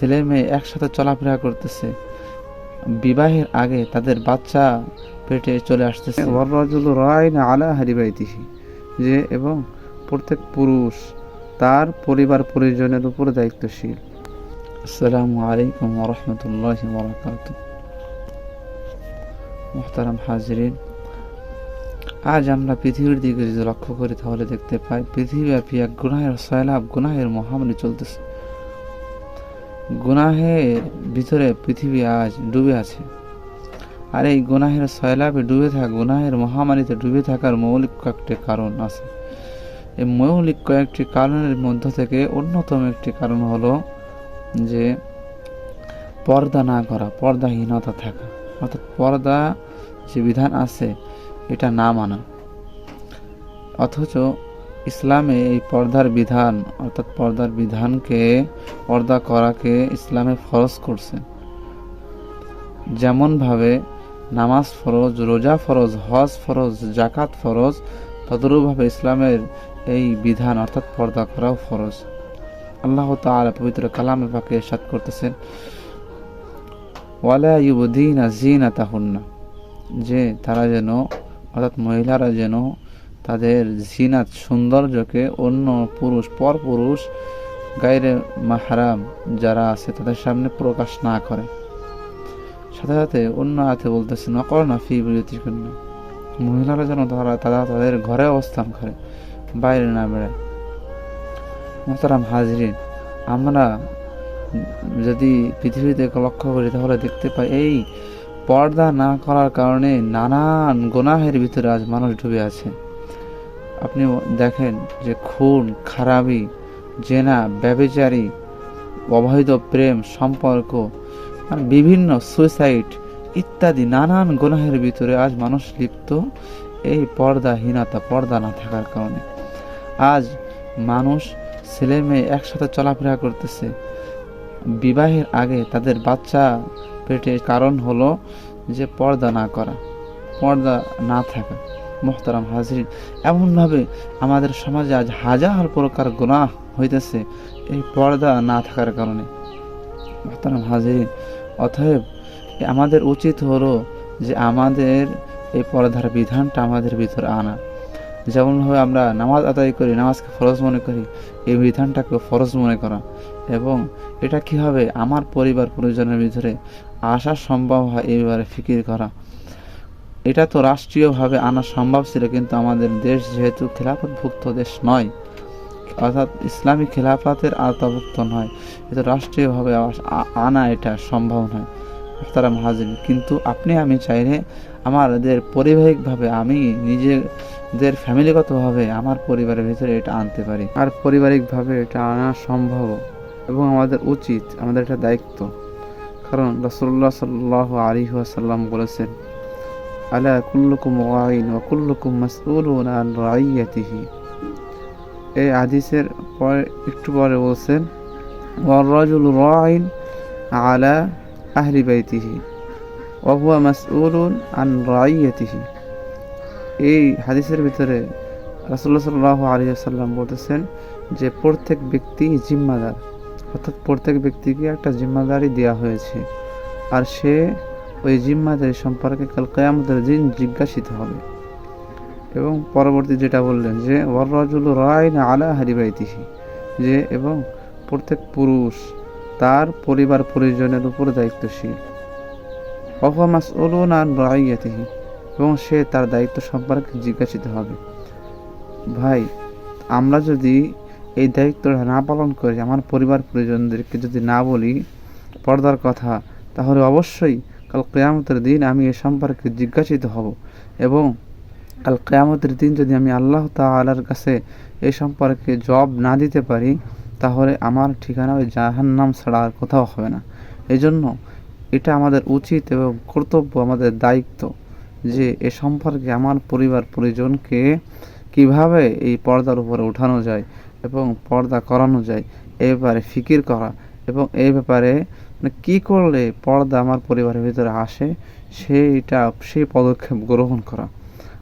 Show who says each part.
Speaker 1: ছেলে মেয়ে একসাথে চলাফেরা করতেছে। বিবাহের আগে তাদের বাচ্চা পেটে চলে আসতেছে। ওয়াররাজুল আলা হারিবাইতিহি যে এবং প্রত্যেক পুরুষ তার পরিবার পরিজনের উপর দায়িত্বশীল। আসসালামু আলাইকুম ওরহমতুল্লাহ বরাকাত মোহতারাম হাজরিন আজ আমরা পৃথিবীর দিকে যদি লক্ষ্য করি তাহলে দেখতে পাই পৃথিবীব্যাপী এক গুনাহের সয়লাভ গুনাহের মহামারী চলতেছে। গুনাহের ভিতরে পৃথিবী আজ ডুবে আছে। আর এই গুনাহের সয়লাভে ডুবে থাকা গুনাহের মহামারীতে ডুবে থাকার মৌলিক কয়েকটি কারণ আছে। এই মৌলিক কয়েকটি কারণের মধ্য থেকে অন্যতম একটি কারণ হলো যে পর্দা না করা, পর্দাহীনতা থাকা। অর্থাৎ পর্দা যে বিধান আছে, এটা না মানা। অথচ ইসলামে এই পর্দার বিধান, অর্থাৎ পর্দার বিধানকে পর্দা করাকে ইসলামে ফরজ করছে। যেমনভাবে নামাজ ফরজ, রোজা ফরজ, হজ ফরজ জাকাত ফরজ, তদরূপভাবে ইসলামের এই বিধান, অর্থাৎ পর্দা করাও ফরজ। আল্লাহ তাআলা পবিত্র কালামে পাকে ইরশাদ করতেছেন, ওয়ালা ইউবদিনা জিনাতাহুন্না যে তারা যেন, অর্থাৎ মহিলারা যেন তাদের জিনাত সৌন্দর্যকে অন্য পুরুষ, পর পুরুষ গায়ের মাহারাম যারা আছে তাদের সামনে প্রকাশ না করে। সাথে সাথে অন্য হাতে বলতেছেন অকর না ফি বিরতি মহিলারা যেন তারা তারা তাদের ঘরে অবস্থান করে, বাইরে না বেড়ায়। মোহতারাম হাজরিন, আমরা যদি পৃথিবীতে লক্ষ্য করি, তাহলে দেখতে পাই এই পর্দা না করার কারণে নানান গোনাহের ভিতরে আজ মানুষ ডুবে আছে। আপনি দেখেন যে খুন, খারাপি, জেনা ব্যবিচারী অবৈধ প্রেম, সম্পর্ক, আর বিভিন্ন সুইসাইড ইত্যাদি নানান গুনাহের ভিতরে আজ মানুষ লিপ্ত। এই পর্দাহীনতা, পর্দা না থাকার কারণে। আজ মানুষ ছেলে মেয়ে একসাথে চলাফেরা করতেছে। বিবাহের আগে তাদের বাচ্চা পেটে কারণ হলো যে পর্দা না করা, পর্দা না থাকা। মোহতারাম হাজরিন। এমনভাবে আমাদের সমাজে আজ হাজার প্রকার গুনাহ হইতেছে এই পর্দা না থাকার কারণে। মোহতারাম হাজরিন, অতএব আমাদের উচিত হলো যে আমাদের এই পর্দার বিধানটা আমাদের ভিতরে আনা। যেমনভাবে আমরা নামাজ আদায় করি, নামাজকে ফরজ মনে করি, এই বিধানটাকে ফরজ মনে করা। এবং এটা কীভাবে আমার পরিবার পরিজনের ভিতরে আসা সম্ভব হয় এই ব্যাপারে ফিকির করা। এটা তো রাষ্ট্রীয়ভাবে আনা সম্ভব ছিল, কিন্তু আমাদের দেশ যেহেতু খেলাফতভুক্ত দেশ নয়, অর্থাৎ ইসলামী খেলাফাতের আওতাভুক্ত নয় এটা রাষ্ট্রীয়ভাবে আনা এটা সম্ভব নয়। তারা মহাজিন কিন্তু আপনি আমি চাইলে আমাদের পারিবারিকভাবে আমি নিজেদের ফ্যামিলিগতভাবে আমার পরিবারের ভিতরে এটা আনতে পারি। আর পারিবারিকভাবে এটা আনা সম্ভব এবং আমাদের উচিত, আমাদের এটা দায়িত্ব। কারণ রসুল্লাহ সাল্লাহ আলী আসাল্লাম বলেছেন আলা কুল্লুকুম ওয়াইন ওয়া কুল্লুকুম মাসউলুন আন রাইয়াতিহি এই হাদিসের পরে একটু পরে বলছেন ওয়ার রাজুল রাইন আলা আহলি বাইতিহি ওয়া হুয়া মাসউলুন এই হাদিসের ভিতরে রাসূলুল্লাহ সাল্লাল্লাহু আলাইহি সাল্লাম বলতেছেন যে, প্রত্যেক ব্যক্তি জিম্মাদার। অর্থাৎ প্রত্যেক ব্যক্তিকে একটা জিম্মাদারি দেওয়া হয়েছে। আর সে ওই জিম্মাদারি সম্পর্কে কাল কেয়ামতের দিন জিজ্ঞাসিত হবে। এবং পরবর্তী যেটা বললেন যে, ওয়াররাজুল রায়ন আলা হারিবাইতিহি যে, এবং প্রত্যেক পুরুষ তার পরিবার পরিজনের উপর দায়িত্বশীল। অফামাস উলুন আন রাইয়াতিহি এবং সে তার দায়িত্ব সম্পর্কে জিজ্ঞাসিত হবে। ভাই, আমরা যদি এই দায়িত্বটা না পালন করি, আমার পরিবার পরিজনদেরকে যদি না বলি, পর্দার কথা, তাহলে অবশ্যই কাল কেয়ামতের দিন আমি এ সম্পর্কে জিজ্ঞাসিত হব এবং কাল কেয়ামতের দিন যদি আমি আল্লাহ তাআলার কাছে এ সম্পর্কে জব না দিতে পারি, তাহলে আমার ঠিকানা ওই জাহান্নাম ছাড়া আর কোথাও হবে না। এজন্য এটা আমাদের উচিত এবং কর্তব্য, আমাদের দায়িত্ব যে এ সম্পর্কে আমার পরিবার পরিজনকে কীভাবে এই পর্দার উপরে উঠানো যায় এবং পর্দা করানো যায়। এ ব্যাপারে ফিকির করা এবং এই ব্যাপারে মানে কী করলে পর্দা আমার পরিবারের ভিতরে আসে, সেইটা, সেই পদক্ষেপ গ্রহণ করা।